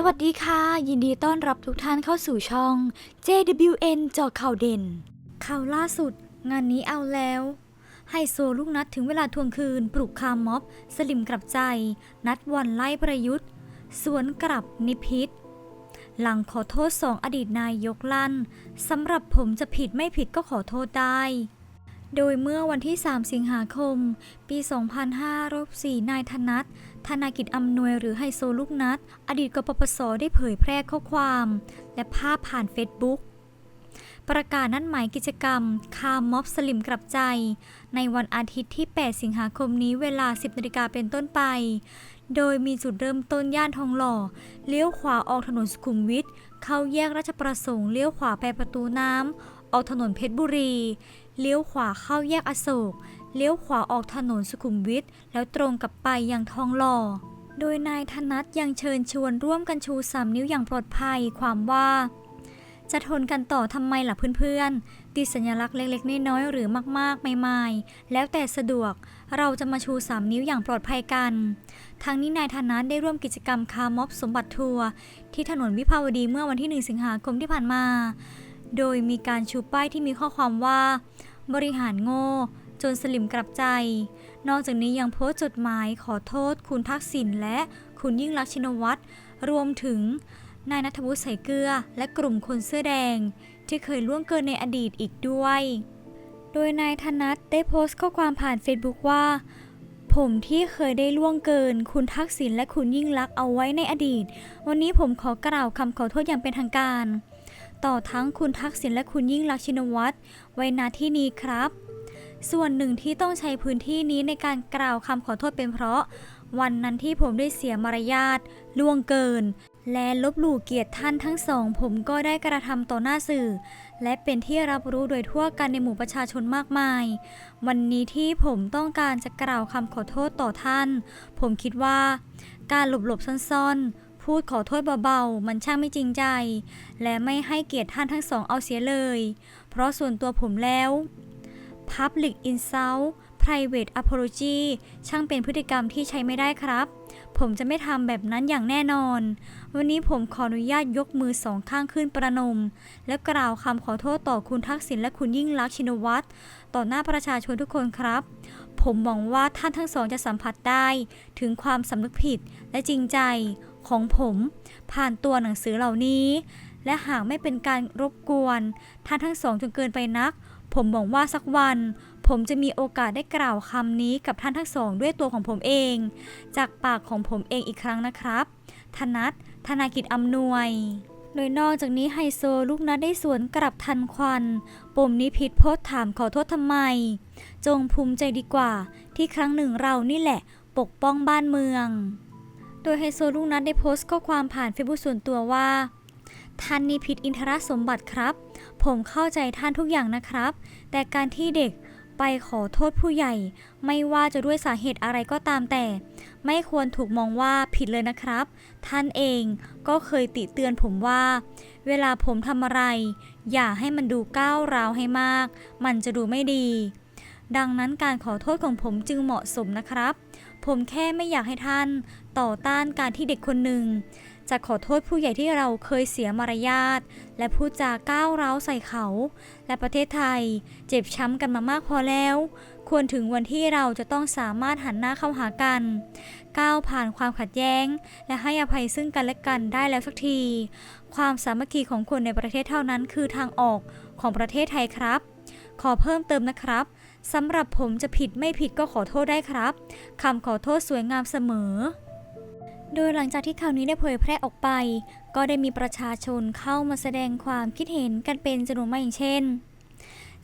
สวัสดีค่ะ ยินดีต้อนรับทุกท่านเข้าสู่ช่อง JWN จอข่าวเด่น ข่าวล่าสุด งานนี้เอาแล้ว ไฮโซลูกนัดถึงเวลาทวงคืน ปลุกคาร์ม็อบ สลิมกลับใจ นัดวันไล่ประยุทธ์ สวนกลับนิพิษ หลังขอโทษสองอดีตนายกลั่นสำหรับผมจะผิดไม่ผิดก็ขอโทษได้ โดยเมื่อวันที่ 3 สิงหาคม ปี 2504นายธนัทธนากิจอำนวยหรือไฮโซลูกนัด อดีตกปปสได้เผยแพร่ข้อความ และภาพผ่านเฟซบุ๊กประกาศนัดหมายกิจกรรม คาร์ม็อบสลิมกลับใจ ในวันอาทิตย์ที่ 8 สิงหาคมนี้เวลา 10นาฬิกาเป็นต้นไป โดยมีจุดเริ่มต้นย่านทองหล่อ เลี้ยวขวาออกถนนสุขุมวิท เข้าแยกราชประสงค์ เลี้ยวขวาไปประตูน้ำ ออกถนนเพชรบุรี เลี้ยวขวาเข้าแยกอโศก เลี้ยวขวาออกถนนสุขุมวิทแล้วตรงกลับไปยังทองหล่อ โดยนายธนัทยังเชิญชวนร่วมกันชู3นิ้วอย่างปลอดภัยความว่า จะทนกันต่อทำไมล่ะเพื่อนๆติดสัญลักษณ์เล็กๆน้อยๆหรือมากๆใหม่ๆ แล้วแต่สะดวกเราจะมาชู3นิ้วอย่างปลอดภัยกันทั้งนี้นายธนัทได้ร่วมกิจกรรมคาร์ม็อบสมบัติทัวร์ที่ถนนวิภาวดีเมื่อวันที่ 1 สิงหาคมที่ผ่านมา โดยมีการชูป้ายที่มีข้อความว่า บริหารโง่ จนสลิมกลับใจ นอกจากนี้ยังโพสต์จดหมายขอโทษคุณทักษิณและคุณยิ่งรักษินวัตรรวมถึงนายนัทวุฒิใส่เกลือ และกลุ่มคนเสื้อแดง ที่เคยล่วงเกินในอดีตอีกด้วย โดยนายธนัทได้โพสต์ข้อความผ่านเฟซบุ๊กว่า ผมที่เคยได้ล่วงเกิน คุณทักษิณและคุณยิ่งลักษ์เอาไว้ในอดีต วันนี้ผมขอกล่าวคำขอโทษอย่างเป็นทางการ ต่อทั้งคุณทักษิณและคุณยิ่งลักษณ์ชินวัตรไว้ณที่นี้ครับ ส่วนหนึ่งที่ต้องใช้พื้นที่นี้ในการกล่าวคำขอโทษเป็นเพราะ วันนั้นที่ผมได้เสียมารยาทล่วงเกิน และลบหลู่เกียรติท่านทั้งสอง ผมก็ได้กระทำต่อหน้าสื่อ และเป็นที่รับรู้โดยทั่วกันในหมู่ประชาชนมากมาย วันนี้ที่ผมต้องการจะกล่าวคำขอโทษต่อท่าน ผมคิดว่า การหลบหลบซ่อนๆ พูดขอโทษเบาๆ มันช่างไม่จริงใจ และไม่ให้เกียรติท่านทั้งสองเอาเสียเลย เพราะส่วนตัวผมแล้ว Public Insult Private Apology ช่างเป็นพฤติกรรมที่ใช้ไม่ได้ครับ ผมจะไม่ทำแบบนั้นอย่างแน่นอน วันนี้ผมขออนุญาตยกมือสองข้างขึ้นประนม และกล่าวคำขอโทษต่อคุณทักษิณและคุณยิ่งรักษณ์ชินวัตรต่อหน้าประชาชนทุกคนครับ ผมหวังว่าท่านทั้งสองจะสัมผัสได้ ถึงความสำนึกผิดและจริงใจ ของผมผ่านตัวหนังสือเหล่านี้ และหากไม่เป็นการรบกวนท่านทั้งสองจนเกินไปนัก ผมหวังว่าสักวัน ผมจะมีโอกาสได้กล่าวคำนี้กับท่านทั้งสองด้วยตัวของผมเอง จากปากของผมเองอีกครั้งนะครับ ธนัทธนากิจอำนวยโดยนอกจากนี้ไฮโซลูกนัดได้สวนกลับทันควันปมนิพิษโพสถามขอโทษทำไม จงภูมิใจดีกว่า ที่ครั้งหนึ่งเรานี่แหละ ปกป้องบ้านเมือง ดยไฮโซลูกนัดได้โพสต์ข้อความผ่านเฟซบุ๊กส่วนตัวว่า ท่านนิพิษอินทรสมบัติครับ ผมเข้าใจท่านทุกอย่างนะครับ แต่การที่เด็กไปขอโทษผู้ใหญ่ ไม่ว่าจะด้วยสาเหตุอะไรก็ตามแต่ ไม่ควรถูกมองว่าผิดเลยนะครับ ท่านเองก็เคยติเตือนผมว่า เวลาผมทำอะไร อย่าให้มันดูก้าวร้าวให้มาก มันจะดูไม่ดี ดังนั้นการขอโทษของผมจึงเหมาะสมนะครับ ผมแค่ไม่อยากให้ท่าน ต่อต้านการที่เด็กคนหนึ่ง จะขอโทษผู้ใหญ่ที่เราเคยเสียมารยาทและพูดจาก้าวร้าวใส่เขา และประเทศไทย เจ็บช้ำกันมามากพอแล้ว ควรถึงวันที่เราจะต้องสามารถหันหน้าเข้าหากัน ก้าวผ่านความขัดแย้ง และให้อภัยซึ่งกันและกันได้แล้วสักที ความสามัคคีของคนในประเทศเท่านั้นคือทางออกของประเทศไทยครับ ขอเพิ่มเติมนะครับสำหรับผมจะผิดไม่ผิดก็ขอโทษได้ครับ คำขอโทษสวยงามเสมอ โดยหลังจากที่ข่าวนี้ได้เผยแพร่ออกไป ก็ได้มีประชาชนเข้ามาแสดงความคิดเห็นกันเป็นจำนวนมากอย่างเช่น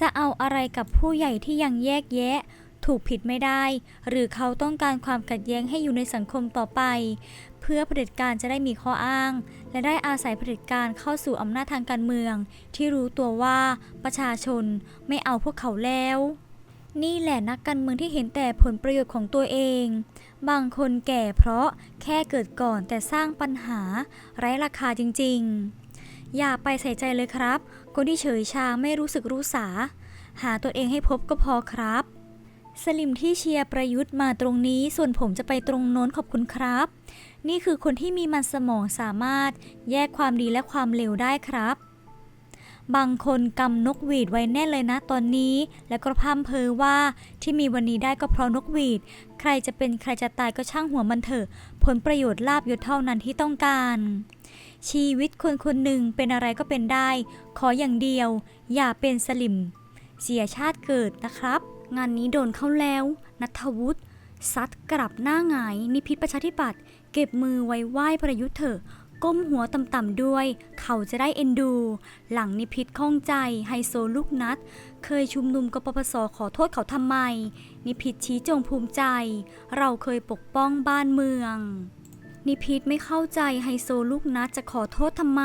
จะเอาอะไรกับผู้ใหญ่ที่ยังแยกแยะ ถูกผิดไม่ได้ หรือเขาต้องการความขัดแย้งให้อยู่ในสังคมต่อไป เพื่อเผด็จการจะได้มีข้ออ้าง และได้อาศัยเผด็จการเข้าสู่อำนาจทางการเมือง ที่รู้ตัวว่าประชาชนไม่เอาพวกเขาแล้ว นี่แหละนักการเมืองที่เห็นแต่ผลประโยชน์ของตัวเอง บางคนแก่เพราะแค่เกิดก่อนแต่สร้างปัญหา ไร้ราคาจริงๆ อย่าไปใส่ใจเลยครับ คนที่เฉยชาไม่รู้สึกรู้สา หาตัวเองให้พบก็พอครับ สลิมที่เชียร์ประยุทธ์มาตรงนี้ส่วนผมจะไปตรงโน้นขอบคุณครับ นี่คือคนที่มีมันสมองสามารถแยกความดีและความเลวได้ครับ บางคนกำนกหวีดไว้แน่เลยนะตอนนี้ แล้วก็พร่ำเพอว่าที่มีวันนี้ได้ก็เพราะนกหวีด ใครจะเป็นใครจะตายก็ช่างหัวมันเถอะ ผลประโยชน์ลาบยศเท่านั้นที่ต้องการ ชีวิตคนคนหนึ่งเป็นอะไรก็เป็นได้ ขออย่างเดียว อย่าเป็นสลิม เสียชาติเกิดนะครับ งานนี้โดนเข้าแล้ว นัทวุฒิซัดกลับหน้าหงายนิพิษประชาธิปัตย์เก็บมือไว้ไหว้ประยุทธ์เถอะ ก้มหัวต่ำๆด้วย เขาจะได้เอ็นดู หลังนิพิษข้องใจไฮโซลูกนัด เคยชุมนุมกปปสขอโทษเขาทำไม นิพิษชี้จงภูมิใจ เราเคยปกป้องบ้านเมือง นิพิษไม่เข้าใจไฮโซลูกนัดจะขอโทษทำไม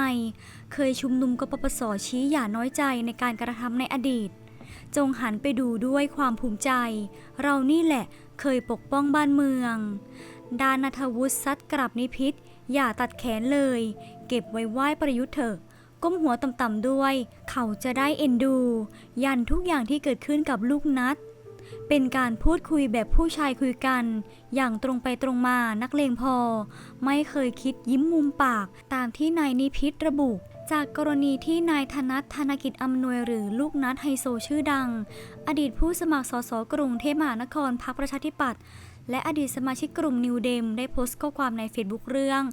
เคยชุมนุมกปปสชี้อย่าน้อยใจในการกระทำในอดีต จงหันไปดูด้วยความภูมิใจ เรานี่แหละเคยปกป้องบ้านเมือง ดานนัทวุฒิซัดกลับนิพิษ อย่าตัดแขนเลย เก็บไว้ไหว้ประยุทธ์เถอะ ก้มหัวต่ำๆด้วย เขาจะได้เอ็นดู ยันทุกอย่างที่เกิดขึ้นกับลูกนัด เป็นการพูดคุยแบบผู้ชายคุยกัน อย่างตรงไปตรงมานักเลงพอ ไม่เคยคิดยิ้มมุมปากตามที่นายนิพิษระบุจากกรณีที่นายธนัทธนกิจอำนวยหรือลูกนัดไฮโซชื่อดัง อดีตผู้สมัครสสกรุงเทพมหานครพรรคประชาธิปัตย์ และอดีตสมาชิกกลุ่มนิวเดมได้โพสต์ข้อความในเฟซบุ๊กเรื่อง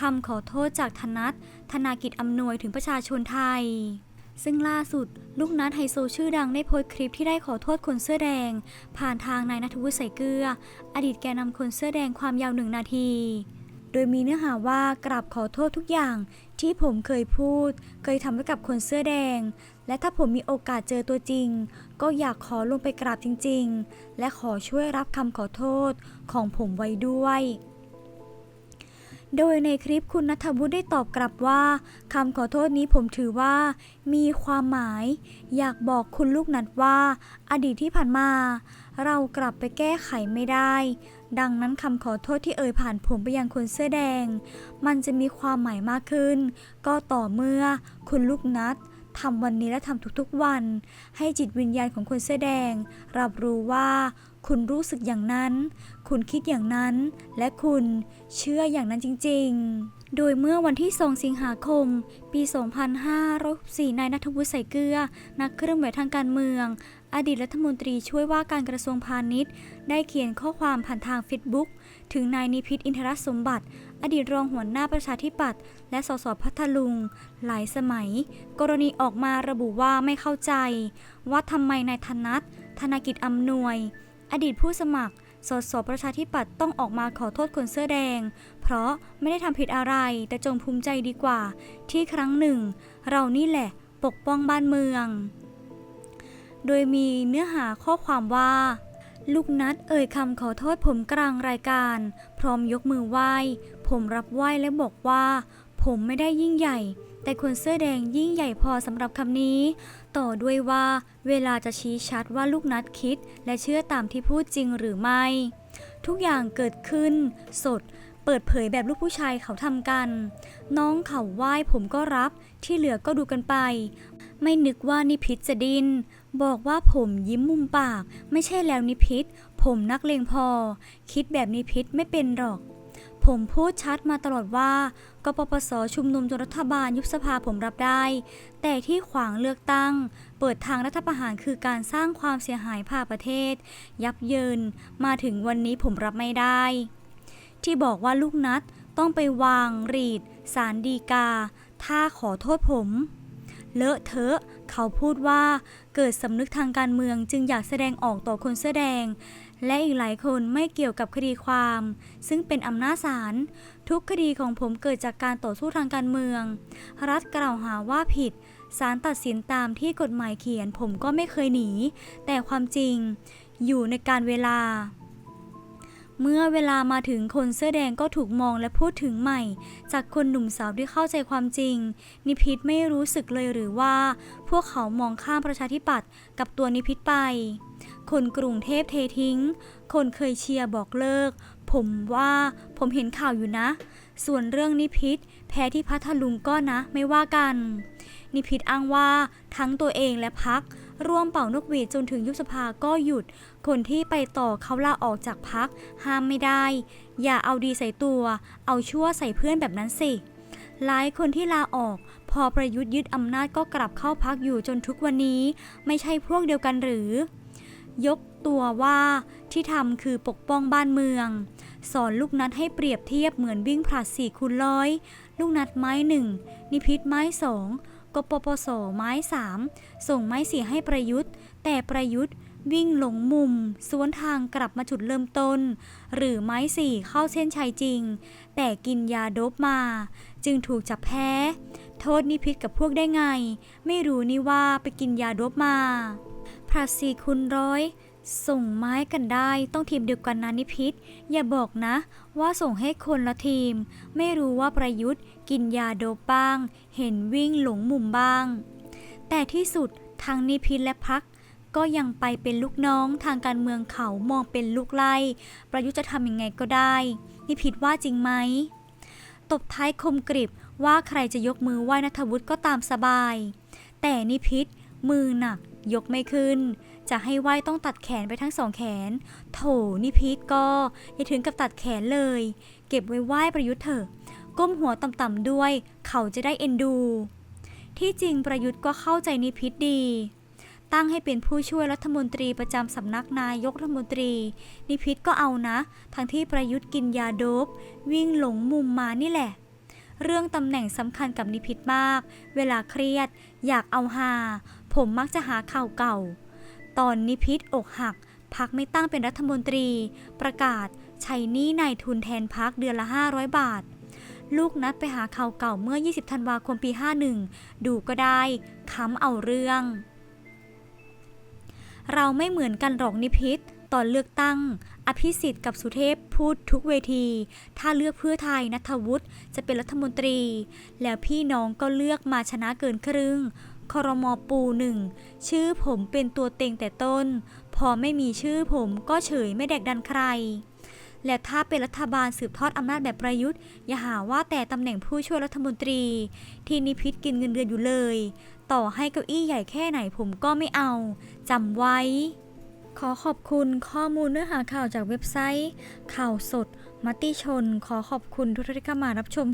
คำขอโทษจากธนัทธนากิจอำนวยถึงประชาชนไทยซึ่งล่าสุด ลูกนัดไฮโซชื่อดังได้โพสต์คลิปที่ได้ขอโทษคนเสื้อแดง ผ่านทางนายนัทวุฒิใส่เกลือ อดีตแกนนำคนเสื้อแดงความยาวหนึ่งนาที โดยมีเนื้อหาว่ากราบขอโทษทุกอย่างที่ผมเคยพูด เคยทำไว้กับคนเสื้อแดง และถ้าผมมีโอกาสเจอตัวจริง ก็อยากขอลงไปกราบจริง ๆ และขอช่วยรับคำขอโทษของผมไว้ด้วยโดยในคลิปคุณนัทวุฒิได้ตอบกลับว่าคำขอโทษนี้ผมถือว่า มีความหมาย อยากบอกคุณลูกนัดว่า อดีตที่ผ่านมา เรากลับไปแก้ไขไม่ได้ ดังนั้นคำขอโทษที่เอ่ยผ่านผมไปยังคนเสื้อแดง มันจะมีความหมายมากขึ้น ก็ต่อเมื่อคุณลูกนัด ทำวันนี้และทำทุกๆวัน ให้จิตวิญญาณของคนเสื้อแดง รับรู้ว่าคุณรู้สึกอย่างนั้น คุณคิดอย่างนั้น และคุณเชื่ออย่างนั้นจริง ๆ โดยเมื่อวันที่ 2 สิงหาคม ปี 2564นายนัทวุฒิใส่เกลือ นักเคลื่อนไหวทางการเมือง อดีตรัฐมนตรีช่วยว่าการกระทรวงพาณิชย์ ได้เขียนข้อความผ่านทางเฟซบุ๊ก ถึงนายนิพิษอินทรสมบัติ อดีตรองหัวหน้าประชาธิปัตย์และสสพัทลุง หลายสมัย กรณีออกมาระบุว่าไม่เข้าใจ ว่าทำไมนายธนัทธนกิจอำนวย อดีตผู้สมัครสสประชาธิปัตย์ต้องออกมาขอโทษคนเสื้อแดง เพราะไม่ได้ทำผิดอะไร แต่จงภูมิใจดีกว่า ที่ครั้งหนึ่ง เรานี่แหละปกป้องบ้านเมือง โดยมีเนื้อหาข้อความว่า ลูกนัดเอ่ยคำขอโทษผมกลางรายการ พร้อมยกมือไหว้ ผมรับไหว้และบอกว่า ผมไม่ได้ยิ่งใหญ่ แต่คนเสื้อแดงยิ่งใหญ่พอสำหรับคำนี้ ต่อด้วยว่า เวลาจะชี้ชัดว่าลูกนัดคิด และเชื่อตามที่พูดจริงหรือไม่ ทุกอย่างเกิดขึ้น สด เปิดเผยแบบลูกผู้ชายเขาทำกัน น้องเขาไหว้ผมก็รับที่เหลือก็ดูกันไป ไม่นึกว่านิพิษจะดิน บอกว่าผมยิ้มมุมปาก ไม่ใช่แล้วนิพิษ ผมนักเลงพอ คิดแบบนิพิษไม่เป็นหรอก ผมพูดชัดมาตลอดว่ากปปสชุมนุมจนรัฐบาลยุบสภาผมรับได้ แต่ที่ขวางเลือกตั้ง เปิดทางรัฐประหารคือการสร้างความเสียหายผ่าประเทศ ยับเยิน มาถึงวันนี้ผมรับไม่ได้ ที่บอกว่าลูกนัดต้องไปวางรีด สารดีกา ถ้าขอโทษผม เลอะเทอะ เขาพูดว่าเกิดสำนึกทางการเมืองจึงอยากแสดงออกต่อคนเสื้อแดง และอีกหลายคนไม่เกี่ยวกับคดีความ ซึ่งเป็นอำนาจศาลทุกคดีของผมเกิดจากการต่อสู้ทางการเมือง รัฐกล่าวหาว่าผิดศาลตัดสินตามที่กฎหมายเขียนผมก็ไม่เคยหนี แต่ความจริงอยู่ในการเวลา เมื่อเวลามาถึงคนเสื้อแดงก็ถูกมองและพูดถึงใหม่ จากคนหนุ่มสาวที่เข้าใจความจริง นิพิษไม่รู้สึกเลยหรือว่า พวกเขามองข้ามประชาธิปัตย์กับตัวนิพิษไป คนกรุงเทพเททิ้ง คนเคยเชียร์บอกเลิก ผมว่าผมเห็นข่าวอยู่นะ ส่วนเรื่องนิพิษแพ้ที่พัทลุงก็นะไม่ว่ากัน นิพิษอ้างว่าทั้งตัวเองและพักร่วมเป่านกหวีดจนถึงยุบสภาก็หยุด คนที่ไปต่อเขาลาออกจากพักห้ามไม่ได้ อย่าเอาดีใส่ตัว เอาชั่วใส่เพื่อนแบบนั้นสิหลายคนที่ลาออก พอประยุทธ์ยึดอำนาจก็กลับเข้าพักอยู่จนทุกวันนี้ ไม่ใช่พวกเดียวกันหรือ ยกตัวว่าที่ทำคือปกป้องบ้านเมือง สอนลูกนัดให้เปรียบเทียบเหมือนวิ่งผลัดสี่คูณร้อยลูกนัดไม้หนึ่งนิพิษไม้สองกปปสไม้สามส่งไม้สี่ให้ประยุทธ์ แต่ประยุทธ์วิ่งหลงมุม สวนทางกลับมาจุดเริ่มต้น หรือไม้สี่เข้าเส้นชัยจริง แต่กินยาโดบมา จึงถูกจับแพ้ โทษนิพิษกับพวกได้ไง ไม่รู้นี่ว่าไปกินยาโดบมา ผลัดสี่คูณร้อยส่งไม้กันได้ต้องทีมเดียวกันนะนิพิษ อย่าบอกนะ ว่าส่งให้คนละทีม ไม่รู้ว่าประยุทธ์ กินยาโดบบ้าง เห็นวิ่งหลงมุมบ้าง แต่ที่สุดทางนิพิษและพัก ก็ยังไปเป็นลูกน้องทางการเมืองเขามองเป็นลูกไล่ ประยุทธ์จะทำยังไงก็ได้ นิพิษว่าจริงไหมตบท้ายคมกริบว่าใครจะยกมือไหว้นัทวุฒิก็ตามสบาย แต่นิพิษมือหนัก ยกไม่ขึ้น จะให้ไหวต้องตัดแขนไปทั้งสองแขน โถนิพิษก็อย่าถึงกับตัดแขนเลย เก็บไว้ไหวประยุทธ์เถอะ ก้มหัวต่ำๆด้วย เขาจะได้เอ็นดู ที่จริงประยุทธ์ก็เข้าใจนิพิษดี ตั้งให้เป็นผู้ช่วยรัฐมนตรีประจำสำนักนายกรัฐมนตรี นิพิษก็เอานะ ทั้งที่ประยุทธ์กินยาโดบวิ่งหลงมุมมานี่แหละเรื่องตำแหน่งสำคัญกับนิพิษมาก เวลาเครียด อยากเอาหา ผมมักจะหาข่าวเก่า ตอนนิพิษอกหักพักไม่ตั้งเป็นรัฐมนตรี ประกาศใช้หนี้นายทุนแทนพักเดือนละ 500 บาท ลูกนัดไปหาข่าวเก่าเมื่อ 20 ธันวาคมปี 51 ดูก็ได้ค้ำเอาเรื่อง เราไม่เหมือนกันหรอกนิพิษตอนเลือกตั้ง อภิสิทธิ์กับสุเทพพูดทุกเวที ถ้าเลือกเพื่อไทยนัทวุฒิจะเป็นรัฐมนตรี แล้วพี่น้องก็เลือกมาชนะเกินครึ่ง ครมปูหนึ่งชื่อผมเป็นตัวเต็งแต่ต้น พอไม่มีชื่อผมก็เฉยไม่แดกดันใคร และถ้าเป็นรัฐบาลสืบทอดอำนาจแบบประยุทธ์ อย่าหาว่าแต่ตำแหน่งผู้ช่วยรัฐมนตรี ที่นิพิษกินเงินเดือนอยู่เลย ต่อให้เก้าอี้ใหญ่แค่ไหนผมก็ไม่เอาจำไว้ ขอขอบคุณข้อมูลเนื้อหาข่าวจากเว็บไซต์ ข่าวสด มติชน ขอขอบคุณทุกท่านที่เข้ามารับชม